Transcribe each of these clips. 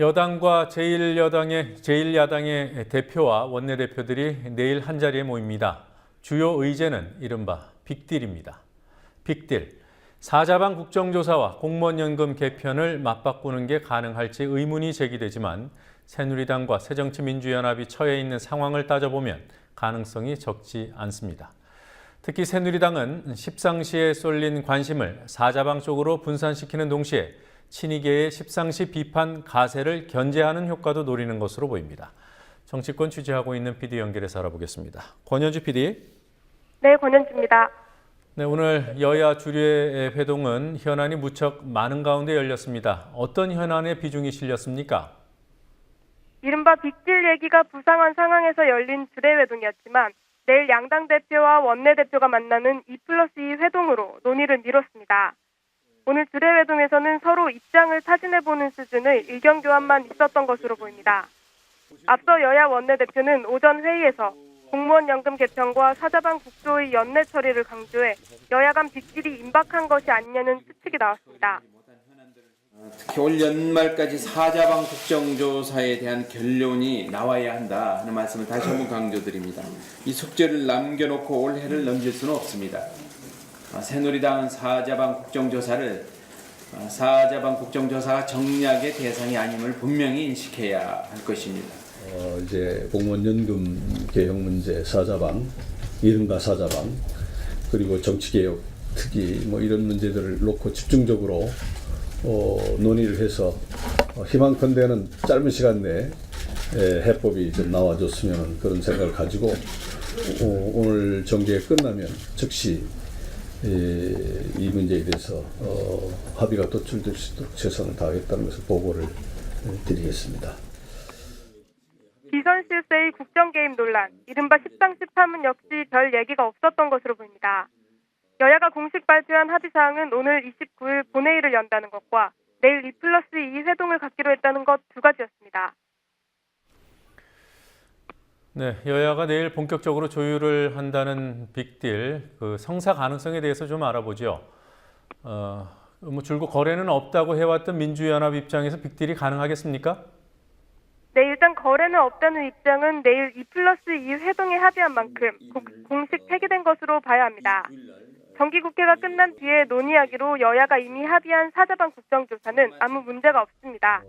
여당과 제1여당의 제1야당의 대표와 원내대표들이 내일 한 자리에 모입니다. 주요 의제는 이른바 빅딜입니다. 빅딜. 사자방 국정조사와 공무원연금 개편을 맞바꾸는 게 가능할지 의문이 제기되지만 새누리당과 새정치민주연합이 처해 있는 상황을 따져보면 가능성이 적지 않습니다. 특히 새누리당은 십상시에 쏠린 관심을 사자방 쪽으로 분산시키는 동시에 친이계의 십상시 비판 가세를 견제하는 효과도 노리는 것으로 보입니다. 정치권 취재하고 있는 PD 연결해서 알아보겠습니다. 권현주 PD. 네, 권현주입니다. 네, 오늘 여야 주류의 회동은 현안이 무척 많은 가운데 열렸습니다. 어떤 현안에 비중이 실렸습니까? 이른바 빅딜 얘기가 부상한 상황에서 열린 주례회동이었지만 내일 양당 대표와 원내대표가 만나는 2 플러스 2 회동으로 논의를 미뤘습니다. 오늘 주례회동에서는 서로 입장을 타진해보는 수준의 의견 교환만 있었던 것으로 보입니다. 앞서 여야 원내대표는 오전 회의에서 공무원 연금 개편과 사자방 국조의 연내 처리를 강조해 여야 간 빅딜이 임박한 것이 아니냐는 추측이 나왔습니다. 특히 올 연말까지 사자방 국정조사에 대한 결론이 나와야 한다 하는 말씀을 다시 한번 강조드립니다. 이 숙제를 남겨놓고 올해를 넘길 수는 없습니다. 아, 새누리당은 사자방 국정조사를 아, 사자방 국정조사가 정략의 대상이 아님을 분명히 인식해야 할 것입니다. 어, 이제 공무원 연금 개혁 문제 사자방, 이른바 사자방, 그리고 정치개혁 특위 뭐 이런 문제들을 놓고 집중적으로 어, 논의를 해서 어, 희망컨대는 짧은 시간 내에 에, 해법이 좀 나와줬으면 그런 생각을 가지고 어, 오늘 정계가 끝나면 즉시 에, 이 문제에 대해서 어, 합의가 도출될 수 있도록 최선을 다하겠다는 것을 보고를 에, 드리겠습니다. 비선 실세의 국정 개입 논란, 이른바 10당 10파문 역시 별 얘기가 없었던 것으로 보입니다. 여야가 공식 발표한 합의 사항은 오늘 29일 본회의를 연다는 것과 내일 2 플러스 2 회동을 갖기로 했다는 것 두 가지였습니다. 네, 여야가 내일 본격적으로 조율을 한다는 빅딜, 그 성사 가능성에 대해서 좀 알아보죠. 어, 뭐 줄곧 거래는 없다고 해왔던 민주연합 입장에서 빅딜이 가능하겠습니까? 네, 일단 거래는 없다는 입장은 내일 2 플러스 2 회동에 합의한 만큼 고- 공식 폐기된 것으로 봐야 합니다. 정기국회가 끝난 뒤에 논의하기로 여야가 이미 합의한 사자방 국정조사는 아무 문제가 없습니다.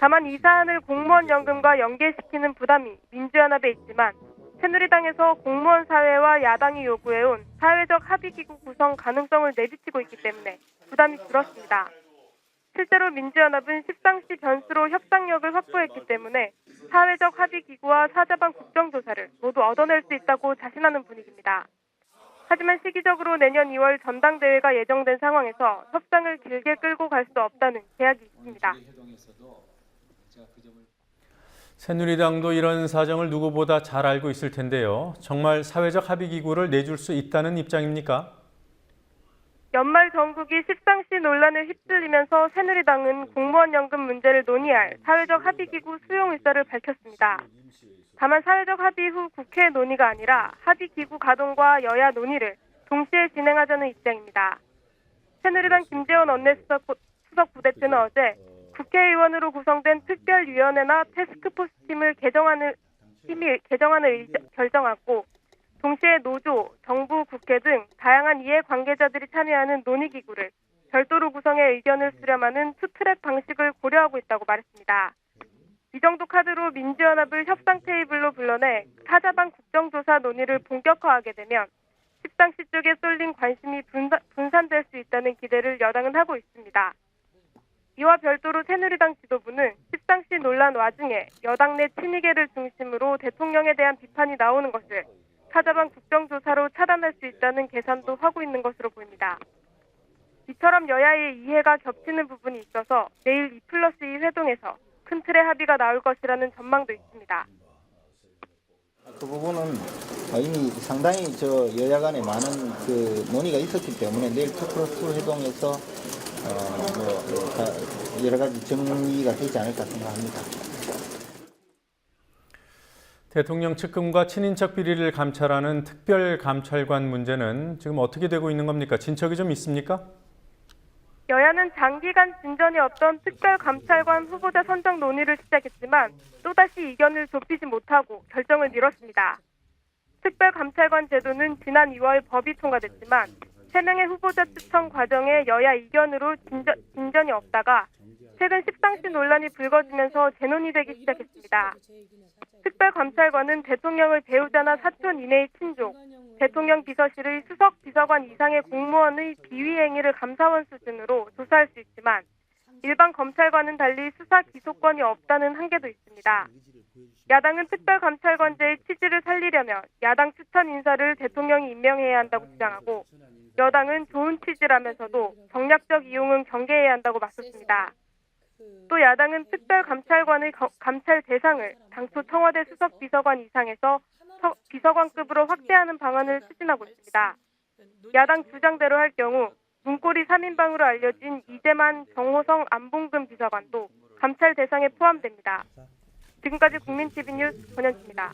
다만 이 사안을 공무원 연금과 연계시키는 부담이 민주연합에 있지만 새누리당에서 공무원 사회와 야당이 요구해온 사회적 합의기구 구성 가능성을 내비치고 있기 때문에 부담이 줄었습니다. 실제로 민주연합은 십상시 변수로 협상력을 확보했기 때문에 사회적 합의기구와 사자방 국정조사를 모두 얻어낼 수 있다고 자신하는 분위기입니다. 하지만 시기적으로 내년 2월 전당대회가 예정된 상황에서 협상을 길게 끌고 갈 수 없다는 제약이 있습니다. 새누리당도 이런 사정을 누구보다 잘 알고 있을 텐데요. 정말 사회적 합의 기구를 내줄 수 있다는 입장입니까? 연말 전국이 십상시 논란을 휩쓸리면서 새누리당은 공무원 연금 문제를 논의할 사회적 합의기구 수용 의사를 밝혔습니다. 다만 사회적 합의 후 국회 논의가 아니라 합의 기구 가동과 여야 논의를 동시에 진행하자는 입장입니다. 새누리당 김재원 원내수석 부- 수석 부대표는 어제 국회의원으로 구성된 특별위원회나 테스크포스 팀을 개정하는 팀이 개정안을 의- 결정하고 동시에 노조, 정부, 국회 등 다양한 이해 관계자들이 참여하는 논의 기구를 별도로 구성해 의견을 수렴하는 투트랙 방식을 고려하고 있다고 말했습니다. 이 정도 카드로 민주연합을 협상 테이블로 불러내 사자방 국정조사 논의를 본격화하게 되면 십상시 쪽에 쏠린 관심이 분산, 분산 될 수 있다는 기대를 여당은 하고 있습니다. 이와 별도로 새누리당 지도부는 십상시 논란 와중에 여당 내 친이계를 중심으로 대통령에 대한 비판이 나오는 것을 사자방 국정조사로 차단할 수 있다는 계산도 하고 있는 것으로 보입니다. 이처럼 여야의 이해가 겹치는 부분이 있어서 내일 2 플러스 2 회동에서 큰 틀의 합의가 나올 것이라는 전망도 있습니다. 그 부분은 이미 상당히 저 여야 간에 많은 그 논의가 있었기 때문에 내일 투 플러스 투 회동에서 어, 뭐, 다 여러 가지 정리가 되지 않을까 생각합니다. 대통령 측근과 친인척 비리를 감찰하는 특별 감찰관 문제는 지금 어떻게 되고 있는 겁니까? 진척이 좀 있습니까? 여야는 장기간 진전이 없던 특별감찰관 후보자 선정 논의를 시작했지만 또다시 의견을 좁히지 못하고 결정을 미뤘습니다. 특별감찰관 제도는 지난 2월 법이 통과됐지만 3명의 후보자 추천 과정에 여야 의견으로 진전, 진전이 없다가 최근 십상시 논란이 불거지면서 재논의되기 시작했습니다. 특별감찰관은 대통령의 배우자나 사촌 이내의 친족, 대통령 비서실의 수석 비서관 이상의 공무원의 비위 행위를 감사원 수준으로 조사할 수 있지만 일반 검찰과는 달리 수사 기소권이 없다는 한계도 있습니다. 야당은 특별감찰관제의 취지를 살리려면 야당 추천 인사를 대통령이 임명해야 한다고 주장하고 여당은 좋은 취지라면서도 정략적 이용은 경계해야 한다고 맞섰습니다. 또 야당은 특별감찰관의 거- 감찰 대상을 당초 청와대 수석 비서관 이상에서 서- 비서관급으로 확대하는 방안을 추진하고 있습니다. 야당 주장대로 할 경우 문고리 3인방으로 알려진 이재만, 정호성, 안봉근 비서관도 감찰 대상에 포함됩니다. 지금까지 국민TV 뉴스 권현주입니다.